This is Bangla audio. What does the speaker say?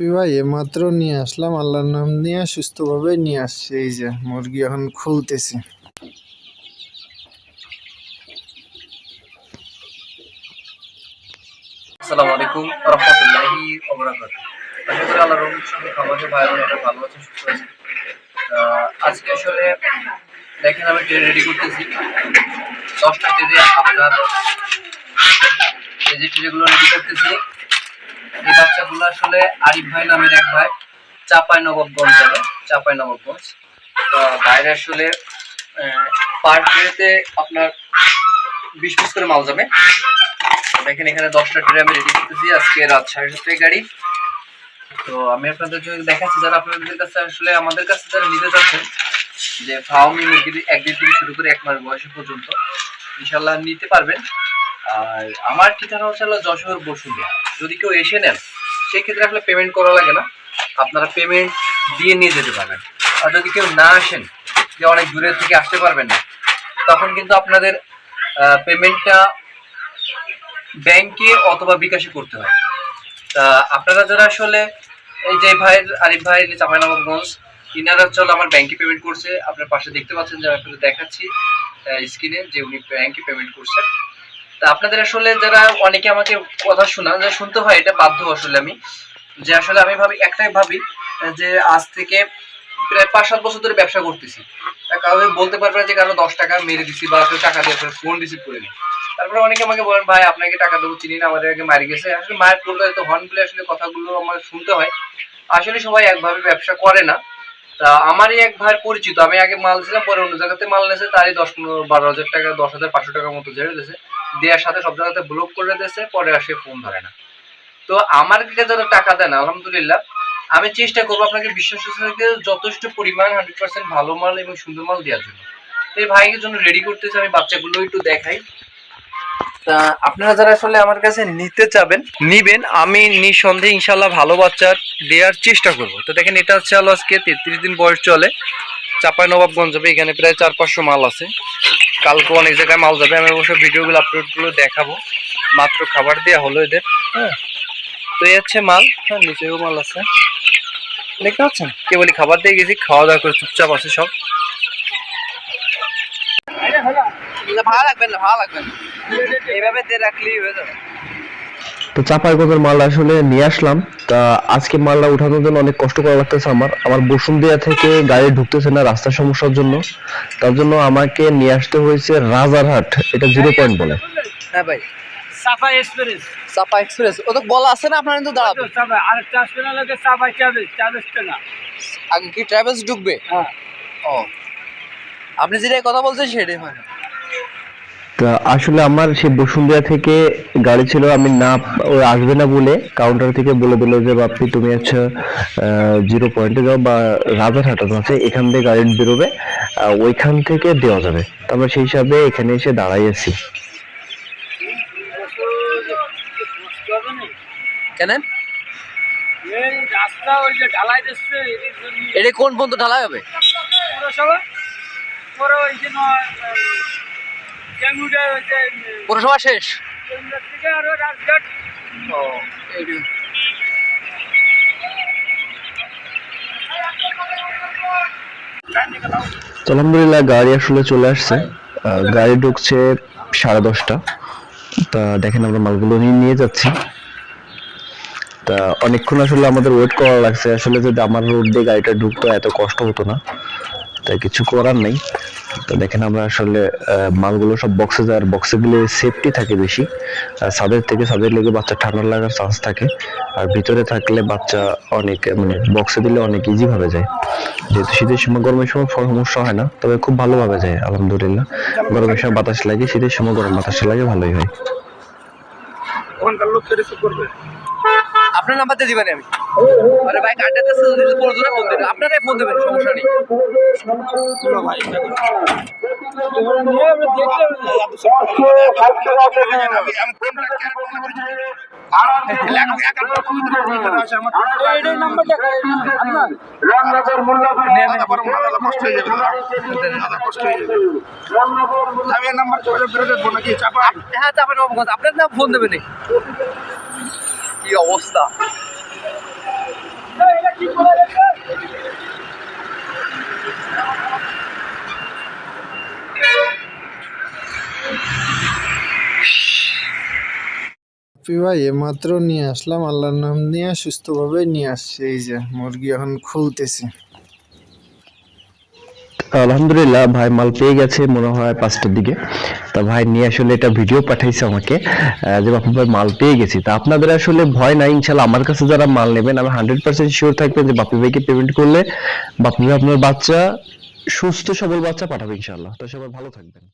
বাপ্পি ভাই মাত্র নিয়ে আসলাম, আল্লাহর নাম নিয়ে সুস্থভাবে নিয়ে আসছে, এই যে মুরগি এখন খুলতেছি। আসসালামু আলাইকুম রহমতুল্লাহি ভাই ভালো সুস্থ আজকে আসলে দেখেন আমি রেডি করতেছি। দশটা ট্রেনে আপনার এই যে রেডি করতেছি। এই বাচ্চাগুলো আসলে আরিফ ভাই নামের এক ভাই চাপাই নবাবগঞ্জ যাবে চাপাই নবাবগঞ্জ বাইরে আসলে পার ট্রেতে আপনার বিশ পিস করে মাল যাবে। দেখেন এখানে দশটা ট্রে আমি রেডি করতেছি, আজকে রাত সাড়ে সাতটায় গাড়ি। তো আমি আপনাদের জন্য দেখাচ্ছি, যারা আপনাদের কাছে আসলে, আমাদের কাছে যারা নিতে যাচ্ছেন যে ফার্মি মুরগির একদিন থেকে শুরু করে এক মাস বয়সে পর্যন্ত ইনশাল্লাহ নিতে পারবেন। আর আমার ঠিকানা হচ্ছে যশোর বসুলিয়া যদি কেউ এসে নেন সেই ক্ষেত্রে আসলে পেমেন্ট করা লাগে না। আপনারা পেমেন্ট দিয়ে নিয়ে যেতে পারবেন। আর যদি কেউ না আসেন, যে অনেক দূরের থেকে আসতে পারবেন না, তখন কিন্তু আপনাদের পেমেন্টটা ব্যাংকে অথবা বিকাশে করতে হয়। তা আপনারা যারা আসলে, এই যে ভাইয়ের, আরিফ ভাই চাপাইনবাবগঞ্জ ইনারা চল আমার ব্যাংকে পেমেন্ট করছে। আপনার পাশে দেখতে পাচ্ছেন যে আমি দেখাচ্ছি স্ক্রিনে যে উনি ব্যাংকে পেমেন্ট করছেন। আপনাদের আসলে যারা অনেকে আমাকে কথা শোনা যে শুনতে হয়, এটা বাধ্য আসলে আমি। যে আসলে আমি ভাবি, একটাই ভাবি, যে আজ থেকে প্রায় পাঁচ সাত বছর ধরে ব্যবসা করতেছি। তা কাউকে বলতে পারবে যে কারও দশ টাকা মেরে দিছি বা কেউ টাকা দিয়ে ফোন রিসিভ করে নিই। তারপরে অনেকে আমাকে বলেন, ভাই, আপনাকে টাকা দেবো চিনি না? আমাদের আগে মারি গেছে। আসলে মায়ের পড়লে হয়তো হর্ন বলে আসলে কথাগুলো আমার শুনতে হয়। আসলে সবাই একভাবে ব্যবসা করে না। তা আমারই এক ভাইয়ের পরিচিত, আমি আগে মাল ছিলাম পরে অন্য জায়গাতে মাল নিয়েছে, তারই দশ পনেরো, বারো হাজার টাকা, দশ হাজার পাঁচশো টাকার মতো ঝেড়ে দিয়েছে। দেওয়ার সাথে সব জায়গাতে ব্লক করে দিয়েছে, পরে আসে ফোন ধরে না। তো আমার দিকে যারা টাকা দেন আলহামদুলিল্লাহ, আমি চেষ্টা করব আপনাকে বিশ্বাস যথেষ্ট পরিমাণ হান্ড্রেড পার্সেন্ট ভালো মাল এবং সুন্দর মাল দেওয়ার জন্য। তো এই ভাইয়ের জন্য রেডি করতেছি, আমি বাচ্চাগুলো একটু দেখাই। তা আপনারা যারা আসলে আমার কাছে নিতে চাবেন, নিবেন, আমি নিঃসন্দেহে ইনশাল্লাহ ভালো বাচ্চা দেওয়ার চেষ্টা করব। তো দেখেন, এটা হচ্ছে হলো আজকে তেত্রিশ দিন বয়স চলে। চাপাই নবাবগঞ্জ হবে, এখানে প্রায় চার পাঁচশো মাল আছে। কালকে অনেক জায়গায় মাল যাবে, আমি অবশ্য ভিডিওগুলো আপলোডগুলো দেখাবো। মাত্র খাবার দেওয়া হলো এদের। হ্যাঁ তো এই হচ্ছে মাল। হ্যাঁ নিচেও মাল আছে। দেখতে পাচ্ছেন? কে বলি খাবার দিয়ে গেছি, খাওয়া দাওয়া করে চুপচাপ আছে সব। ভালো লাগবে ভালো লাগবে এইভাবে দিয়ে রাখলেই হয়ে যাবে। তো চাপাই গজের মাল আসলে নিয়ে আসলাম। তা আজকে মালটা উঠানোর জন্য অনেক কষ্ট করা লাগতেছে আমার। আমার বসুন্ধিয়া থেকে গাড়ি ঢুকতেছে না রাস্তার সমস্যার জন্য। তার জন্য আমাকে নিয়ে আসতে হয়েছে রাজারহাট এটা জিরো পয়েন্ট বলে। হ্যাঁ ভাই। সাফা এক্সপ্রেস। চাপা এক্সপ্রেস। ও তো বলা আছে না আপনার কিন্তু দাঁড়াবে সাফা সাফা না আগে কি ট্রাভেলস ঢুকবে? হ্যাঁ। ও। আপনি যেটাই কথা বলছেন সেটাই হয় না। আসলে আমার সেই বসুন্ধিয়া থেকে গাড়ি ছিল আমি না ও আসবে না বলে কাউন্টার থেকে বলে দিল যে বাপি তুমি হচ্ছে জিরো পয়েন্টে যাও বা রাজারহাট আছে এখান থেকে গাড়ি বেরোবে ওইখান থেকে দেওয়া যাবে। আমরা সেই হিসাবে এখানে এসে হবে না কেন? এটা কোন পর্যন্ত ঢালাই হবে? পৌরসভা? ওই যে পৌরসভা শেষ? কেন্দ্র থেকে আরও রাজঘাট। তো আলহামদুলিল্লাহ গাড়ি আসলে চলে আসছে। আহ, গাড়ি ঢুকছে সাড়ে দশটা। তা দেখেন আমরা মালগুলো নিয়ে নিয়ে যাচ্ছি। তা অনেকক্ষণ আসলে আমাদের ওয়েট করা লাগছে। আসলে যদি আমার রোড দিয়ে গাড়িটা ঢুকতো এত কষ্ট হতো না। তাই কিছু করার নেই। তো দেখেন আমরা আসলে মালগুলো সব বক্সে যায় আর বক্সে গুলো সেফটি থাকে বেশি। আর ছাদের থেকে সাদের লেগে বাচ্চা ঠান্ডা লাগার চান্স থাকে। আর ভিতরে থাকলে বাচ্চা অনেক মানে বক্সে দিলে অনেক ইজি ভাবে যায়। যেহেতু শীতের সময় গরমের সময় ফল সমস্যা হয় না তবে খুব ভালোভাবে যায় আলহামদুলিল্লাহ। গরমের সময় বাতাস লাগে শীতের সময় গরম বাতাস লাগে ভালোই হয়। আপনার নাম্বার দিবেন আমি। আরে ভাই কাটাতে প্রয়োজনে ফোন দেবেন আপনারাই ফোন দেবেন সমস্যা নেই। ভাই আপনার হ্যাঁ নাম ফোন দেবেন কি অবস্থা? ভাই মাত্র নিয়ে আসলাম, আল্লাহর নাম নিয়ে সুস্থভাবে নিয়ে আসছে, এই যে মুরগি এখন খুলতেছে। আলহামদুলিল্লাহ, ভাই মাল পেয়ে গেছে মনে হয় পাঁচটার দিকে। তা ভাই নিয়ে আসলে এটা ভিডিও পাঠাইছে আমাকে যে বাপু ভাই মাল পেয়ে গেছি। তা আপনাদের আসলে ভয় নাই ইনশাল্লাহ আমার কাছে যারা মাল নেবেন, আমি হান্ড্রেড পার্সেন্ট শিওর থাকবেন যে বাপু ভাইকে পেমেন্ট করলে বাপু ভাই আপনার বাচ্চা, সুস্থ সবল বাচ্চা পাঠাবে ইনশাল্লাহ তো সবাই ভালো থাকবেন।